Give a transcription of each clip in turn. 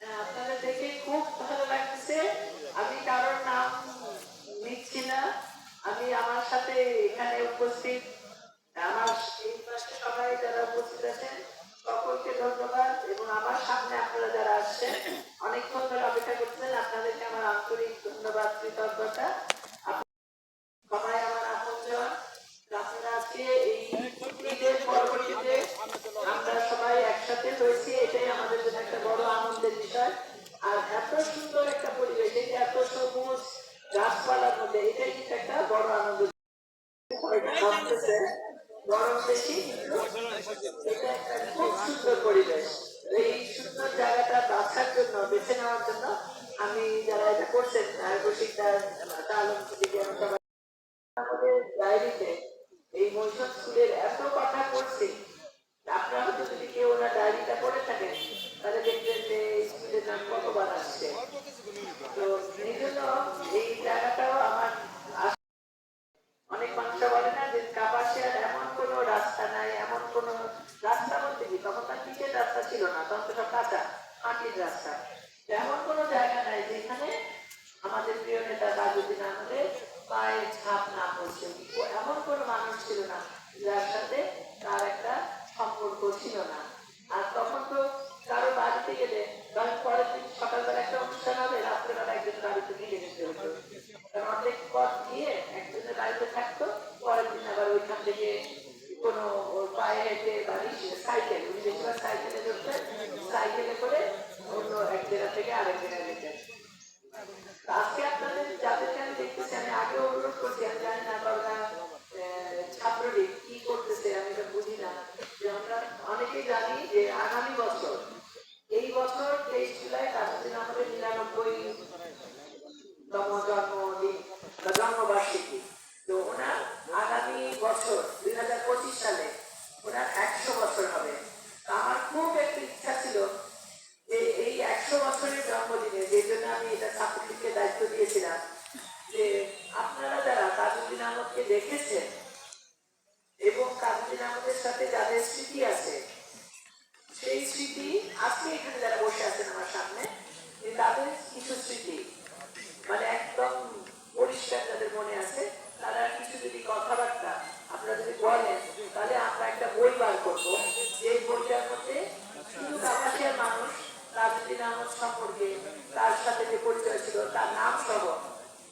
হ্যাঁ, দেখে খুব ভালো লাগতেছে আমি কারোর নাম নিচ্ছি না। আমি আমার সাথে এখানে উপস্থিত। আমার এই পাশে সবাই যারা উপস্থিত আছেন সকলকে ধন্যবাদ। এবং আমার সামনে আপনারা যারা আসছেন অনেকক্ষণ ধরে অপেক্ষা করছেন আপনাদেরকে আমার আন্তরিক ধন্যবাদ কৃতজ্ঞতা আপ- সবাই আমার আপনজন আপনারা আজকে এই ঈদের পরবর্তীতে আমরা সবাই একসাথে হয়েছি এটাই আমাদের জন্য একটা বড় আনন্দের বিষয়। আর এত সুন্দর একটা পরিবেশ যে এত সবুজ গাছপালার মধ্যে, এটাই কিন্তু একটা বড় আনন্দ। গরম বেশি এটা একটা খুব সুন্দর পরিবেশ। এই সুন্দর জায়গাটা বাঁচার জন্য, বেছে নেওয়ার জন্য আমি যারা এটা করছেন থেকে সবাই আমাদের ডায়েরিতে এই মৈশন স্কুলের এত কথা পড়ছি আপনারা হয়তো যদি কেউ ওনার ডায়েরিটা পড়ে থাকেন তাহলে দেখবেন যে এই স্কুলের নাম কতবার আসছে তো এই জন্য এই জায়গাটাও আমার আস- অনেক মানুষ বলে না যে কাপাসিয়ার এমন কোনো রাস্তা নাই এমন কোনো রাস্তা বলতে কি তখন তার পিচের রাস্তা ছিল না তখন তো সব কাঁচা মাটির রাস্তা। এমন কোনো জায়গা নাই যেখানে আমাদের প্রিয় নেতা তাজুদ্দিন আহমেদের পায়ের ছাপ না পড়ছে এমন কোনো মানুষ ছিল না যার সাথে তার একটা সম্পর্ক ছিল না। আর তখন তো কারও বাড়িতে গেলে পরের দিন সকালবেলা একটা অনুষ্ঠান হবে, রাত্রেবেলা একজন বাড়িতে নিয়ে যেতে হতো। কারণ অর্ধেক পথ গিয়ে একজনের বাড়িতে থাকতো, পরের দিন আবার ওইখান থেকে কোনো পায়ে হেঁটে বাড়ি সাইকেল বেশিরভাগ সাইকেলে চড়তেন সাইকেলে করে এক জন্মবার্ষিকী তো ওনার আগামী বছর দুই হাজার পঁচিশ সালে ওনার একশো বছর হবে আমার খুব একটা ইচ্ছা ছিল যে এই একশো বছরের জন্মদিনে যে জন্য আমি এটা ছাত্রলীগকে দায়িত্ব দিয়েছিলাম যে আপনারা যারা কাজুদ্দিন আহমদকে দেখেছেন এবং কাজুদ্দিন আহমদের সাথে যাদের স্মৃতি আছে, সেই স্মৃতি আজকে এখানে যারা বসে আছেন আমার সামনে যে তাদের কিছু স্মৃতি মানে একদম পরিষ্কার যাদের মনে আছে তারা কিছু যদি কথাবার্তা আপনারা যদি বলেন তাহলে আমরা একটা বই বার করব যে বইটার মধ্যে শুধু কাপাসিয়ার মানুষ তাজুদ্দিন আহমদ সম্পর্কে তার সাথে যে পরিচয় ছিল তার নাম সহ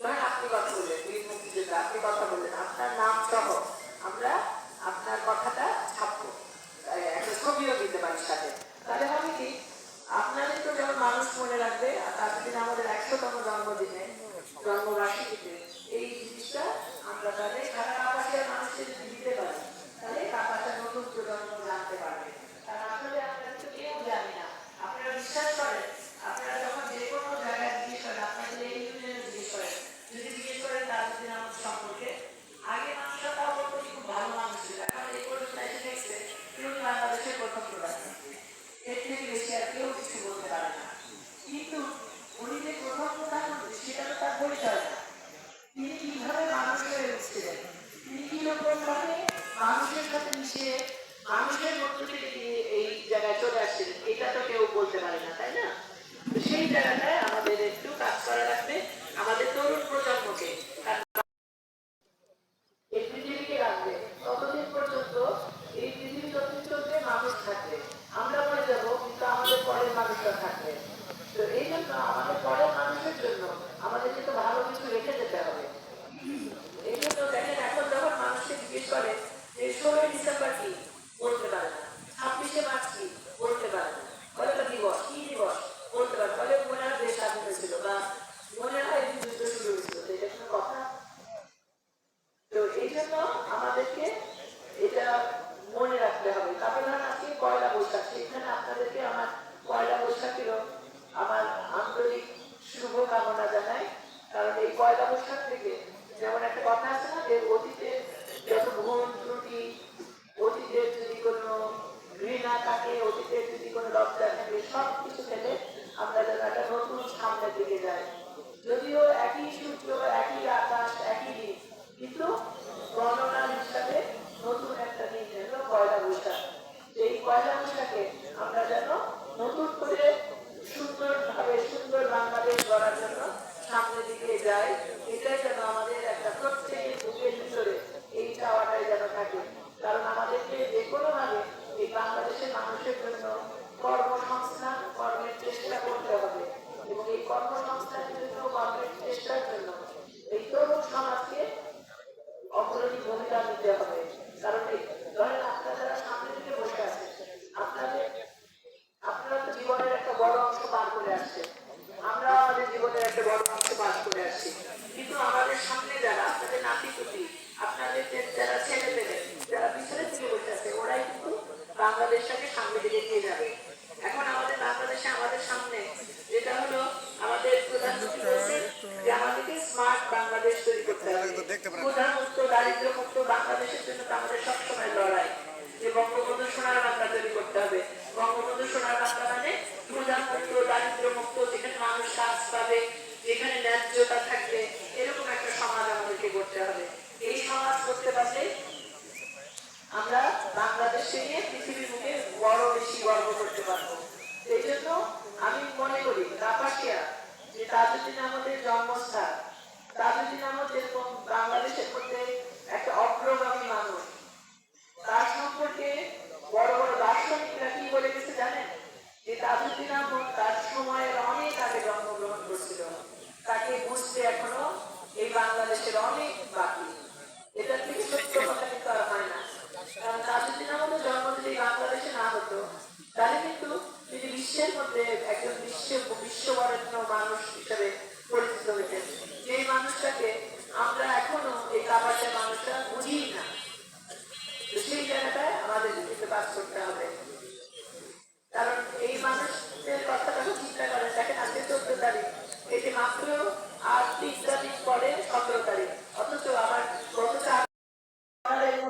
ধরেন আপনি কথা বললেন বীর মুক্তিযোদ্ধা আপনি কথা বললেন আপনার নাম সহ আমরা আপনার কথাটা ছাপবো এই একটা ছবিও দিতে পারি সাথে তাহলে হবে কি আপনাদের তো যেমন মানুষ মনে রাখবে আর তার দিন আমাদের একশোতম জন্মদিনে জন্মবার্ষিকীতে পয়লা বৈশাখ থেকে যেমন একটা কথা আছে না যে অতীতের যত ভুল ত্রুটি অতীতের যদি কোনো ঘৃণা থাকে অতীতের যদি কোনো লজ্জা থাকে সব কিছু ফেলে আমরা যেন একটা নতুন সামনের দিকে যাই। যদিও একই সূর্য, একই আকাশ, একই দিন, কিন্তু গণনা হিসাবে নতুন একটা দিন যেন পয়লা বৈশাখ। এই পয়লা বৈশাখে আমরা যেন নতুন করে সুন্দরভাবে সুন্দর বাংলাদেশ গড়ার জন্য সামনের দিকে যায়। এটা যেন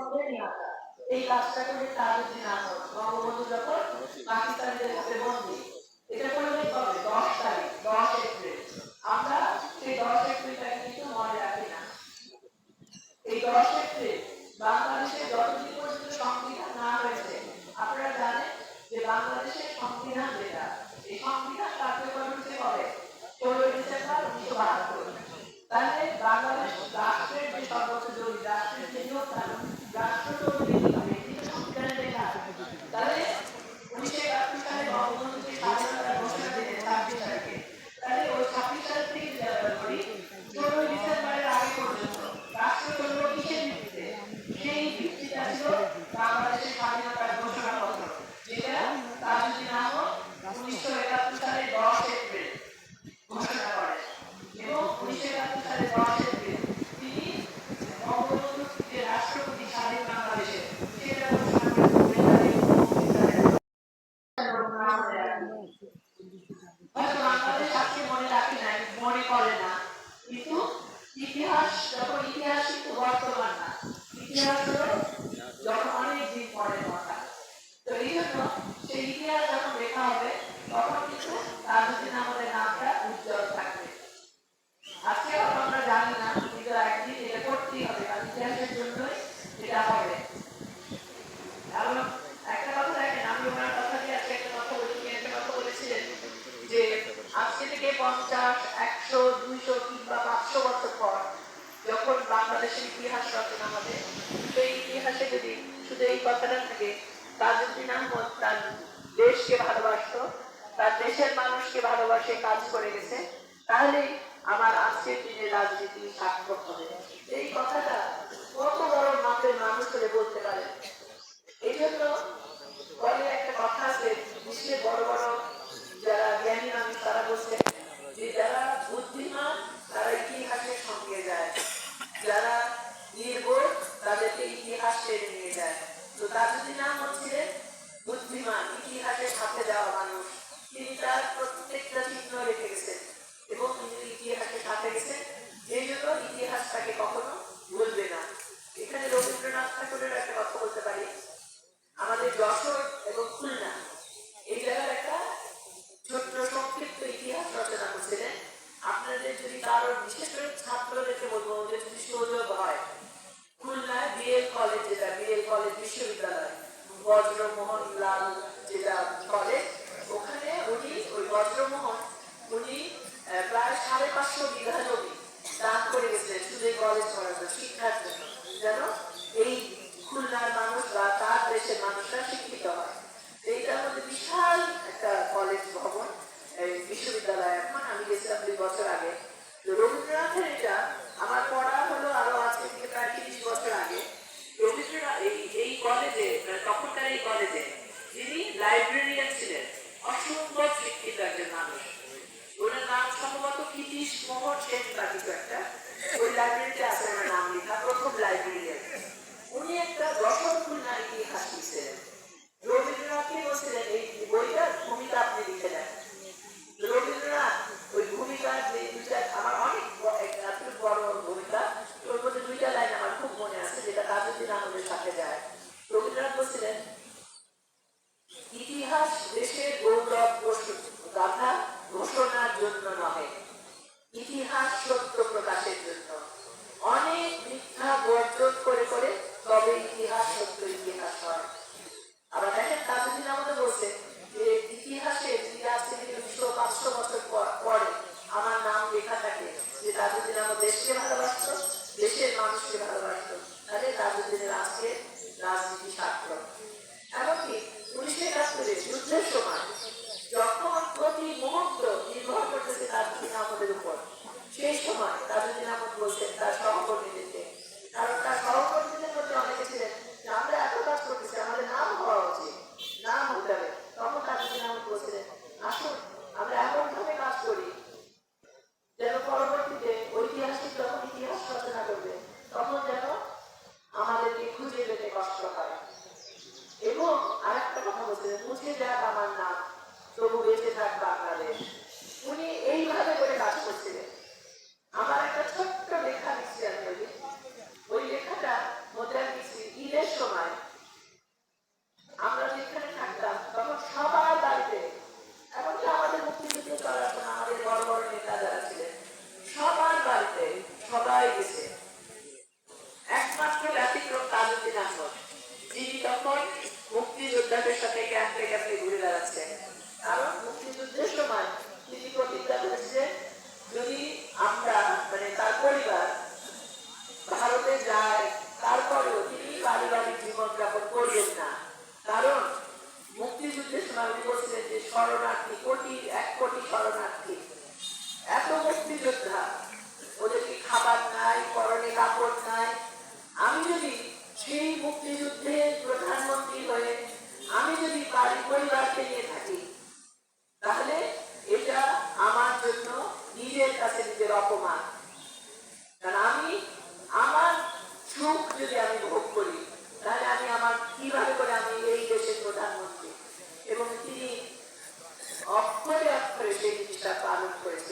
মধ্যেই নিয়ে দশ পর্যন্ত সংবিধান না হয়েছে, আপনারা জানেন যে বাংলাদেশের সংবিধান যেটা, এই সংবিধান কার্যকর হচ্ছে কবে? ষোলোই ডিসেম্বর উনিশশো বাহাত্তর। তাহলে তখন ইতিহাস কিন্তু বর্তমান না। ইতিহাস হলো হবে এই ইতিহাসে যদি শুধু এই কথাটা থাকে তাজউদ্দিন আহমদ তার দেশকে ভালোবাসত, তার দেশের মানুষকে ভালোবাসে, কাজ করে গেছে। তাহলে আমার আজকের দিনের যোদ্ধা ওদের কি খাবার নাই, পরনে কাপড় নাই। আমি যদি সেই মুক্তিযুদ্ধে প্রধানমন্ত্রী হয়ে আমি যদি বাড়ি পরিবারকে নিয়ে থাকি, তাহলে এটা আমার জন্য নিজের কাছে নিজের অপমান। কারণ আমি, আমার সুখ যদি আমি ভোগ করি, তাহলে আমি আমার কীভাবে করে আমি এই দেশের প্রধানমন্ত্রী? এবং তিনি অক্ষরে অক্ষরে সেই জিনিসটা পালন করেছেন।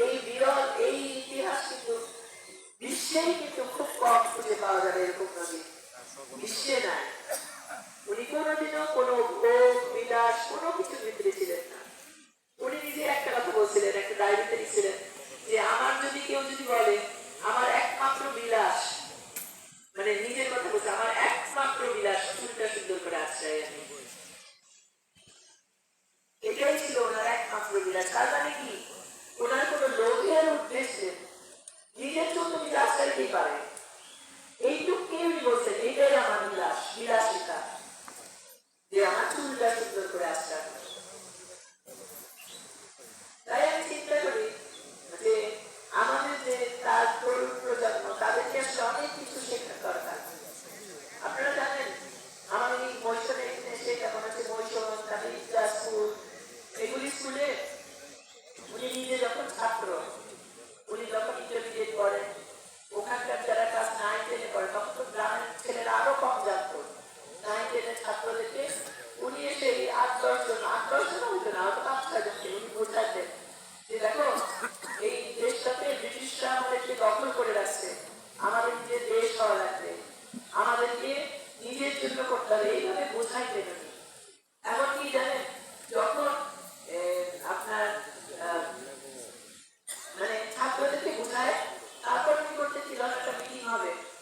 এই বিরল হবে।